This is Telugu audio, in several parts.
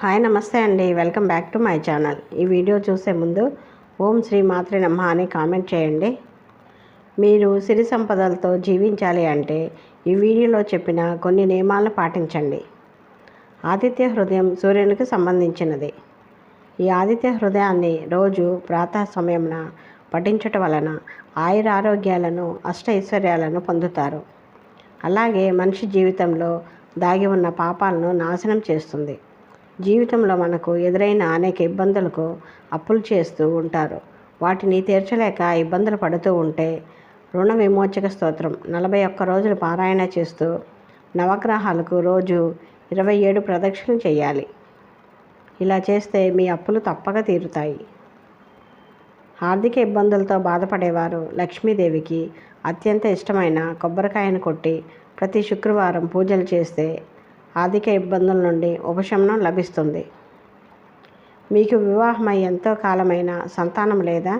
హాయ్ నమస్తే అండి. Welcome back to my channel. ఈ వీడియో చూసే ముందు ఓం శ్రీ మాత్రి నమ్మ అని కామెంట్ చేయండి. మీరు సిరి సంపదలతో జీవించాలి అంటే ఈ వీడియోలో చెప్పిన కొన్ని నియమాలను పాటించండి. ఆదిత్య హృదయం సూర్యునికి సంబంధించినది. ఈ ఆదిత్య హృదయాన్ని రోజు ప్రాతः సమయమున పఠించటం వలన ఆయురారోగ్యాలను అష్ట ఐశ్వర్యాలను పొందుతారు. అలాగే మనిషి జీవితంలో దాగి ఉన్న పాపాలను నాశనం చేస్తుంది. జీవితంలో మనకు ఎదురైన అనేక ఇబ్బందులకు అప్పులు చేస్తూ ఉంటారు. వాటిని తీర్చలేక ఇబ్బందులు పడుతూ ఉంటే రుణ విమోచక స్తోత్రం. నలభై ఒక్క రోజులు పారాయణ చేస్తూ నవగ్రహాలకు రోజు ఇరవై ఏడు ప్రదక్షిణలు చేయాలి. ఇలా చేస్తే మీ అప్పులు తప్పక తీరుతాయి. ఆర్థిక ఇబ్బందులతో బాధపడేవారు లక్ష్మీదేవికి అత్యంత ఇష్టమైన కొబ్బరికాయను కొట్టి ప్రతి శుక్రవారం పూజలు చేస్తే ఆర్థిక ఇబ్బందుల నుండి ఉపశమనం లభిస్తుంది. మీకు వివాహమై ఎంతో కాలమైన సంతానం లేదా?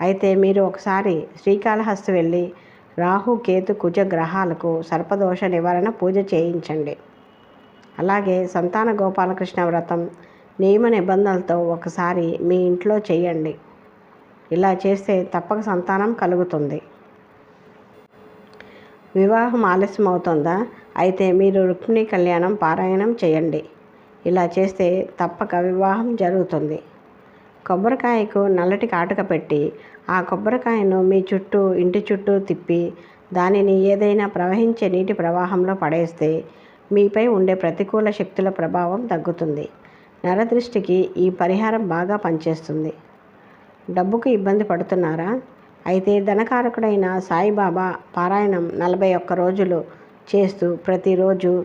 అయితే మీరు ఒకసారి శ్రీకాళహస్తి వెళ్ళి రాహు కేతు కుజ గ్రహాలకు సర్పదోష నివారణ పూజ చేయించండి. అలాగే సంతాన గోపాలకృష్ణ వ్రతం నియమ నిబంధనలతో ఒకసారి మీ ఇంట్లో చేయండి. ఇలా చేస్తే తప్పక సంతానం కలుగుతుంది. వివాహం ఆలస్యం అవుతుందా అయితే మీరు రుక్మిణి కళ్యాణం పారాయణం చేయండి. ఇలా చేస్తే తప్పక వివాహం జరుగుతుంది. కొబ్బరికాయకు నల్లటి కాటుక పెట్టి ఆ కొబ్బరికాయను మీ చుట్టూ ఇంటి చుట్టూ తిప్పి దానిని ఏదైనా ప్రవహించే నీటి ప్రవాహంలో పడేస్తే మీపై ఉండే ప్రతికూల శక్తుల ప్రభావం తగ్గుతుంది. నరదృష్టికి ఈ పరిహారం బాగా పనిచేస్తుంది. డబ్బుకు ఇబ్బంది పడుతున్నారా? అయితే ధనకారకుడైన సాయిబాబా పారాయణం నలభై ఒక్క రోజులు చేస్తూ ప్రతిరోజు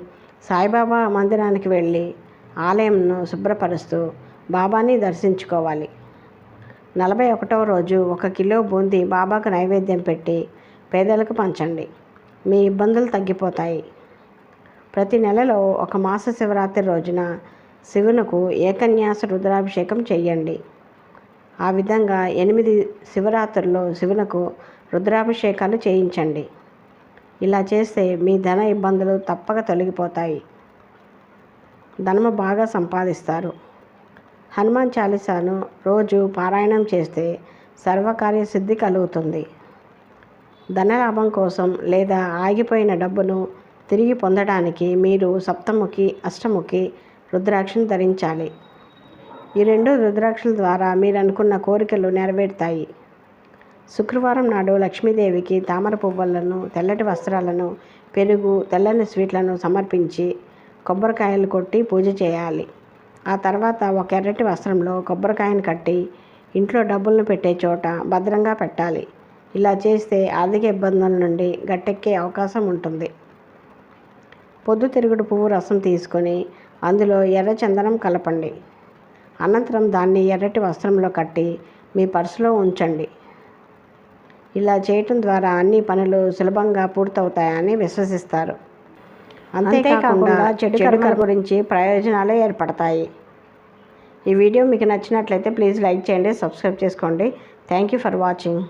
సాయిబాబా మందిరానికి వెళ్ళి ఆలయంను శుభ్రపరుస్తూ బాబాని దర్శించుకోవాలి. నలభై ఒకటవ రోజు ఒక కిలో బూందీ బాబాకు నైవేద్యం పెట్టి పేదలకు పంచండి. మీ ఇబ్బందులు తగ్గిపోతాయి. ప్రతి నెలలో ఒక మాస శివరాత్రి రోజున శివునకు ఏకన్యాస రుద్రాభిషేకం చేయండి ఆ విధంగా ఎనిమిది శివరాత్రుల్లో శివునకు రుద్రాభిషేకాలు చేయించండి. ఇలా చేస్తే మీ ధన ఇబ్బందులు తప్పక తొలగిపోతాయి. ధనము బాగా సంపాదిస్తారు. హనుమాన్ చాలీసాను రోజు పారాయణం చేస్తే సర్వకార్య సిద్ధి కలుగుతుంది. ధనలాభం కోసం లేదా ఆగిపోయిన డబ్బును తిరిగి పొందడానికి మీరు సప్తముఖి అష్టముఖి రుద్రాక్షను ధరించాలి. ఈ రెండు రుద్రాక్షల ద్వారా మీరు అనుకున్న కోరికలు నెరవేరుతాయి. శుక్రవారం నాడు లక్ష్మీదేవికి తామర పువ్వులను తెల్లటి వస్త్రాలను పెరుగు తెల్లని స్వీట్లను సమర్పించి కొబ్బరికాయలు కొట్టి పూజ చేయాలి. ఆ తర్వాత ఒక ఎర్రటి వస్త్రంలో కొబ్బరికాయను కట్టి ఇంట్లో డబ్బులను పెట్టే చోట భద్రంగా పెట్టాలి. ఇలా చేస్తే ఆర్థిక ఇబ్బందుల నుండి గట్టెక్కే అవకాశం ఉంటుంది. పొద్దుతిరుగుడు పువ్వు రసం తీసుకొని అందులో ఎర్ర చందనం కలపండి. అనంతరం దాన్ని ఎర్రటి వస్త్రంలో కట్టి మీ పర్సులో ఉంచండి. ఇలా చేయటం ద్వారా అన్ని పనులు సులభంగా పూర్తవుతాయని విశ్వసిస్తారు. అంతేకాకుండా చెడు కర్మల గురించి ప్రయోజనాలు ఏర్పడతాయి. ఈ వీడియో మీకు నచ్చినట్లయితే ప్లీజ్ లైక్ చేయండి సబ్స్క్రైబ్ చేసుకోండి. Thank you for watching.